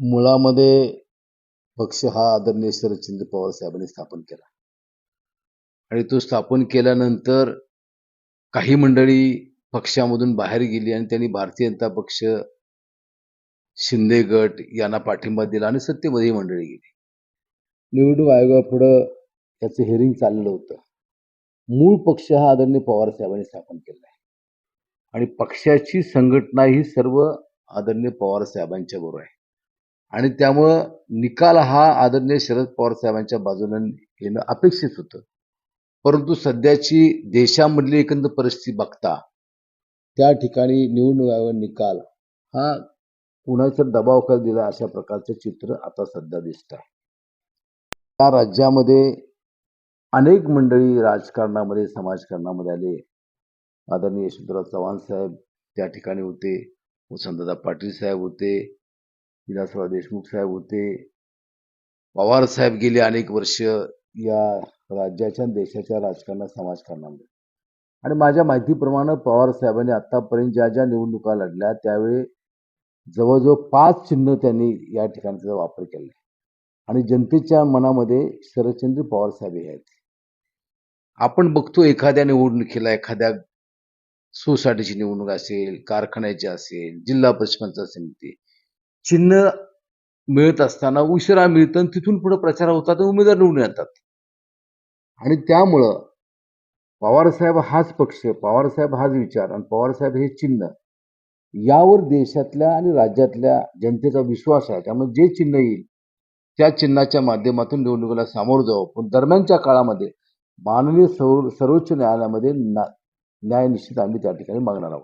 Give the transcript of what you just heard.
मुळामध्ये पक्ष हा आदरणीय शरदचंद्र पवार साहेबांनी स्थापन केला. आणि तो स्थापन केल्यानंतर काही मंडळी पक्षामधून बाहेर गेली आणि त्यांनी भारतीय जनता पक्ष शिंदे गट यांना पाठिंबा दिला आणि सत्तेमध्ये मंडळी गेली. निवडणूक आयोगापुढं त्याचं हिअरिंग चाललेलं होतं. मूळ पक्ष हा आदरणीय पवार साहेबांनी स्थापन केला आहे. आणि पक्षाची संघटना ही सर्व आदरणीय पवार साहेबांच्या बरोबर आहे. आणि त्यामुळं निकाल हा आदरणीय शरद पवार साहेबांच्या बाजूने येणं अपेक्षित होतं. परंतु सध्याची देशामधली एकंदर परिस्थिती बघता त्या ठिकाणी निवडणूक निकाल हा कुणाचा दबाव दबावाखाली दिला अशा प्रकारचं चित्र आता सध्या दिसत आहे त्या राज्यामध्ये अनेक मंडळी राजकारणामध्ये समाजकारणामध्ये आले. आदरणीय यशवंतराव चव्हाण साहेब त्या ठिकाणी होते. वसंतदादा पाटील साहेब होते. विलासराव देशमुख साहेब होते. पवार साहेब गेले अनेक वर्ष या राज्याच्या देशाच्या राजकारणात समाजकारणामध्ये आणि माझ्या माहितीप्रमाणे पवार साहेबांनी आतापर्यंत ज्या ज्या निवडणुका लढल्या त्यावेळी जवळजवळ पाच चिन्ह त्यांनी या ठिकाणचा वापर केला. आणि जनतेच्या मनामध्ये शरदचंद्र पवार साहेब हे आहेत. आपण बघतो एखाद्या निवडणुकीला एखाद्या सोसायटीची निवडणूक असेल कारखान्याची असेल जिल्हा परिषद समिती चिन्ह मिळत असताना उशिरा मिळतं आणि तिथून पुढे प्रचार होतात आणि उमेदवार निवडून येतात. आणि त्यामुळं पवारसाहेब हाच पक्ष पवारसाहेब हाच विचार आणि पवारसाहेब हे चिन्ह यावर देशातल्या आणि राज्यातल्या जनतेचा विश्वास आहे. त्यामुळे जे चिन्ह येईल त्या चिन्हाच्या माध्यमातून निवडणुकीला सामोरं जाऊ पण दरम्यानच्या काळामध्ये माननीय सर्व सर्वोच्च न्यायालयामध्ये ना न्याय निश्चित आम्ही त्या ठिकाणी मागणार आहोत.